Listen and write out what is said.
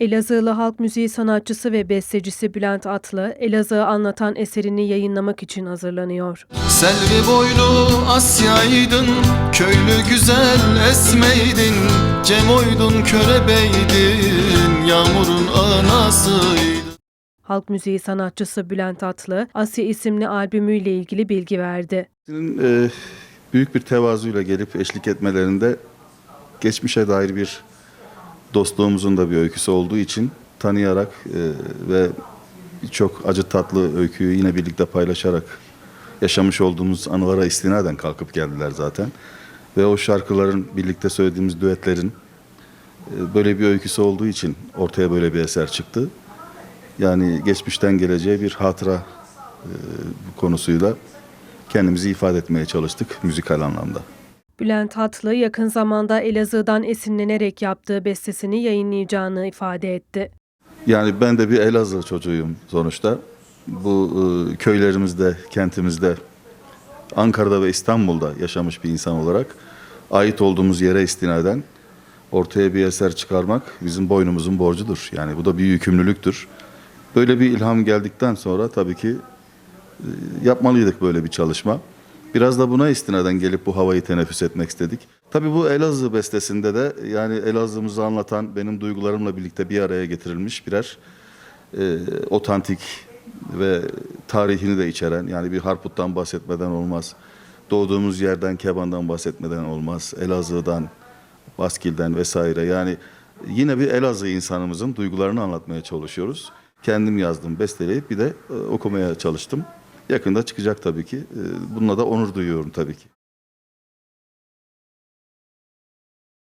Elazığlı halk müziği sanatçısı ve bestecisi Bülent Atlı, Elazığ'ı anlatan eserini yayınlamak için hazırlanıyor. Selvi boylu Asya'ydın Köylü güzel esmeydin Cemoydun körebeydin Yağmurun anasıydın Halk müziği sanatçısı Bülent Atlı, Asya isimli albümüyle ilgili bilgi verdi. Senin e, büyük bir tevazuyla gelip eşlik etmelerinde geçmişe dair bir dostluğumuzun da bir öyküsü olduğu için tanıyarak e, ve çok acı tatlı öyküyü yine birlikte paylaşarak yaşamış olduğumuz anılara istinaden kalkıp geldiler zaten. Ve o şarkıların birlikte söylediğimiz düetlerin e, böyle bir öyküsü olduğu için ortaya böyle bir eser çıktı. Yani geçmişten geleceğe bir hatıra e, konusuyla kendimizi ifade etmeye çalıştık müzikal anlamda. Bülent Atlı yakın zamanda Elazığ'dan esinlenerek yaptığı bestesini yayınlayacağını ifade etti. Yani ben de bir Elazığ çocuğuyum sonuçta. Bu e, köylerimizde, kentimizde, Ankara'da ve İstanbul'da yaşamış bir insan olarak ait olduğumuz yere istinaden ortaya bir eser çıkarmak bizim boynumuzun borcudur. Yani bu da bir yükümlülüktür. Böyle bir ilham geldikten sonra tabii ki e, yapmalıydık böyle bir çalışma. Biraz da buna istinaden gelip bu havayı teneffüs etmek istedik. Tabii bu Elazığ bestesinde de yani Elazığ'ımızı anlatan benim duygularımla birlikte bir araya getirilmiş birer e, otantik ve tarihini de içeren yani bir Harput'tan bahsetmeden olmaz. Doğduğumuz yerden, Keban'dan bahsetmeden olmaz. Elazığ'dan, Baskil'den vesaire yani yine bir Elazığ insanımızın duygularını anlatmaya çalışıyoruz. Kendim yazdım, besteleyip bir de e, okumaya çalıştım. Yakında çıkacak tabii ki. E, bununla da onur duyuyorum tabii ki.